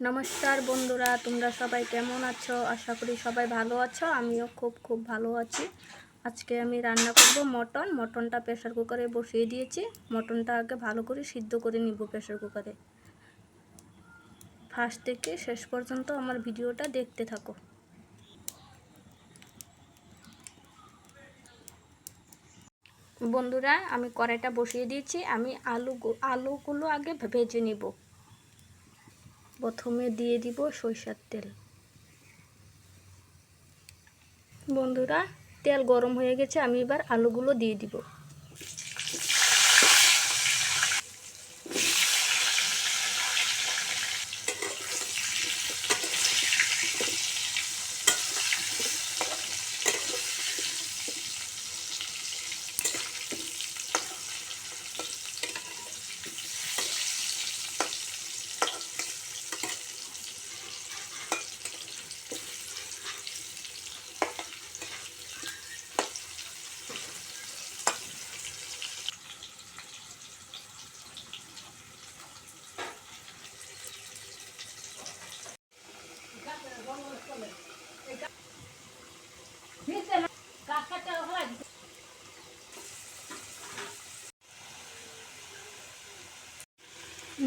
নমস্কার বন্ধুরা, তোমরা সবাই কেমন আছো? আশা করি সবাই ভালো আছো, আমিও খুব খুব ভালো আছি। আজকে আমি রান্না করব মটন। মটনটা প্রেশার কুকারে বসিয়ে দিয়েছি। মটনটা আগে ভালো করে সিদ্ধ করে নিব প্রেশার কুকারে ফার্স্ট থেকে শেষ পর্যন্ত আমার ভিডিওটা দেখতে থাকো। বন্ধুরা, আমি কড়াইটা বসিয়ে দিয়েছি। আমি আলু আলুগুলো আগে ভেজে নিব। প্রথমে দিয়ে দিব সরিষার তেল। বন্ধুরা, তেল গরম হয়ে গেছে, আমি এবার আলুগুলো দিয়ে দিব।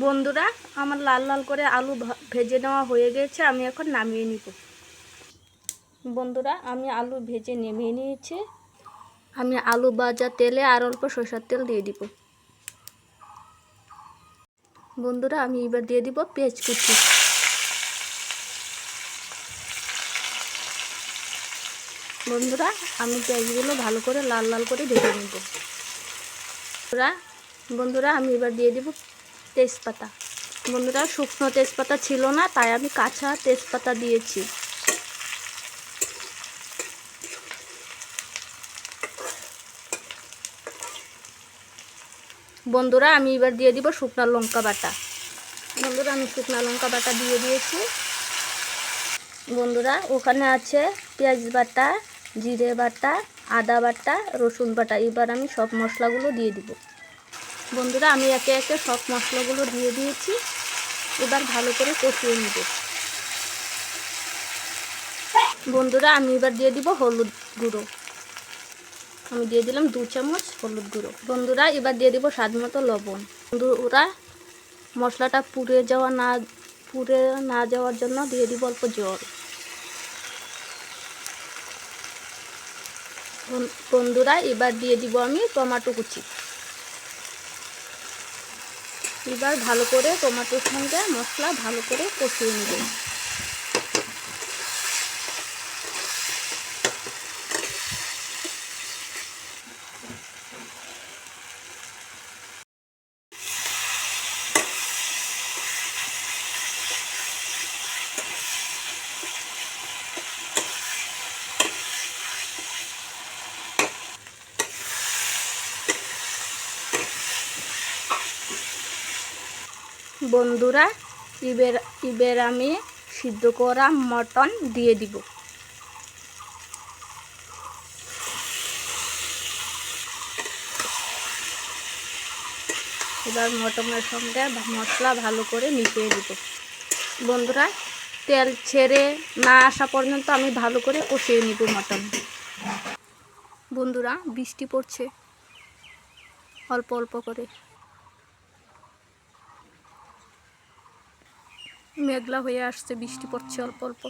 বন্ধুরা, আমার লাল লাল করে আলু ভেজে নেওয়া হয়ে গেছে, আমি এখন নামিয়ে নিব। বন্ধুরা, আমি আলু ভেজে নেমিয়ে নিয়েছি। আমি আলু ভাজা তেলে আর অল্প সরষার তেল দিয়ে দিব। বন্ধুরা, আমি এবার দিয়ে দিব পেঁয়াজ কুচি বন্ধুরা, আমি পেঁয়াজগুলো ভালো করে লাল লাল করে ভেজে নেব। বন্ধুরা বন্ধুরা, আমি এবার দিয়ে দিব তেজপাতা। বন্ধুরা, শুকনো তেজপাতা ছিল না, তাই আমি কাঁচা তেজপাতা দিয়েছি। বন্ধুরা, আমি এবার দিয়ে দিব শুকনো লঙ্কা বাটা। বন্ধুরা, আমি শুকনো লঙ্কা বাটা দিয়ে দিয়েছি। বন্ধুরা, ওখানে আছে পেঁয়াজ বাটা, জিরে বাটা, আদা বাটা, রসুন বাটা। এবার আমি সব মশলাগুলো দিয়ে দিব। বন্ধুরা, আমি একে একে সব মশলাগুলো দিয়ে দিয়েছি। এবার ভালো করে কষিয়ে নিব। বন্ধুরা, আমি এবার দিয়ে দিব হলুদ গুঁড়ো। আমি দিয়ে দিলাম দু চামচ হলুদ গুঁড়ো। বন্ধুরা, এবার দিয়ে দিব স্বাদ মতো লবণ। বন্ধুরা, মশলাটা পুড়ে যাওয়া না, পুড়ে না যাওয়ার জন্য দিয়ে দিব অল্প জল। বন্ধুরা, এবার দিয়ে দিব আমি টমাটো কুচি। এবার ভালো করে টমেটোর সঙ্গে মশলা ভালো করে কষিয়ে নেব। বন্ধুরা এবার এবার আমি সিদ্ধ করা মটন দিয়ে দিব। এবার মটনের সঙ্গে মশলা ভালো করে মিশিয়ে দিব। বন্ধুরা, তেল ছেড়ে না আসা পর্যন্ত আমি ভালো করে কষিয়ে নিব মটন। বন্ধুরা, বৃষ্টি পড়ছে। অল্প অল্প করে। মেঘলা হয়ে আসছে, বৃষ্টি পড়ছে অল্প অল্প।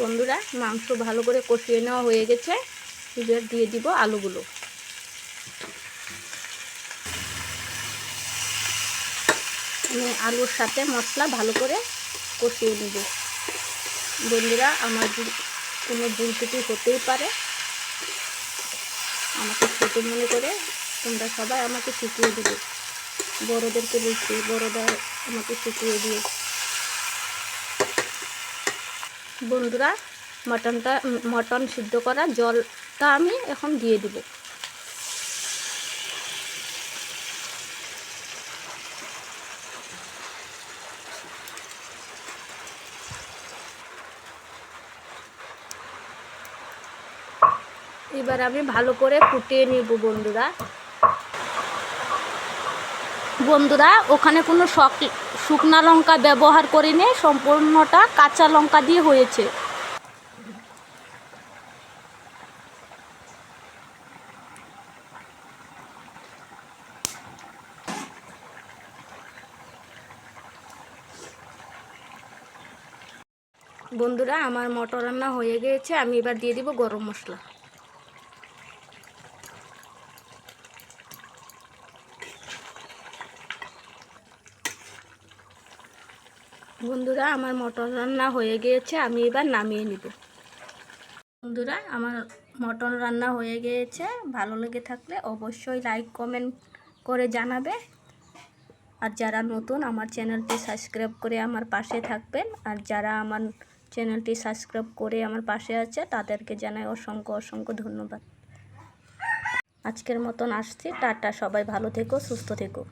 বন্ধুরা, মাংস ভালো করে কষিয়ে নেওয়া হয়ে গেছে। এবার দিয়ে দিব আলুগুলো। আলুর সাথে মশলা ভালো করে কষিয়ে নেব। বন্ধুরা, আমার কোনো ভুল ত্রুটি হতেই পারে, আমাকে ছোটো মনে করে তোমরা সবাই আমাকে শিখিয়ে দেবে। বড়োদেরকে বলছি, বড়োরা আমাকে শিখিয়ে দিয়ে বন্ধুরা, মটনটা মটন সিদ্ধ করা জলটা আমি এখন দিয়ে দিব। এবার আমি ভালো করে ফুটিয়ে নেব বন্ধুরা। বন্ধুরা, ওখানে কোনো শক শুকনা লঙ্কা ব্যবহার করিনি, সম্পূর্ণটা কাঁচা লঙ্কা দিয়ে হয়েছে। বন্ধুরা, আমার মটর রান্না হয়ে গিয়েছে, আমি এবার দিয়ে দিব গরম মশলা। বন্ধুরা, আমার মটন রান্না হয়ে গিয়েছে, আমি এবার নামিয়ে নিব। বন্ধুরা, আমার মটন রান্না হয়ে গিয়েছে, ভালো লেগে থাকলে অবশ্যই লাইক কমেন্ট করে জানাবে। আর যারা নতুন, আমার চ্যানেলটি সাবস্ক্রাইব করে আমার পাশে থাকবেন। আর যারা আমার চ্যানেলটি সাবস্ক্রাইব করে আমার পাশে আছে, তাদেরকে জানাই অসংখ্য অসংখ্য ধন্যবাদ। আজকের মতন আসছি, টাটা, সবাই ভালো থেকো, সুস্থ থেকো।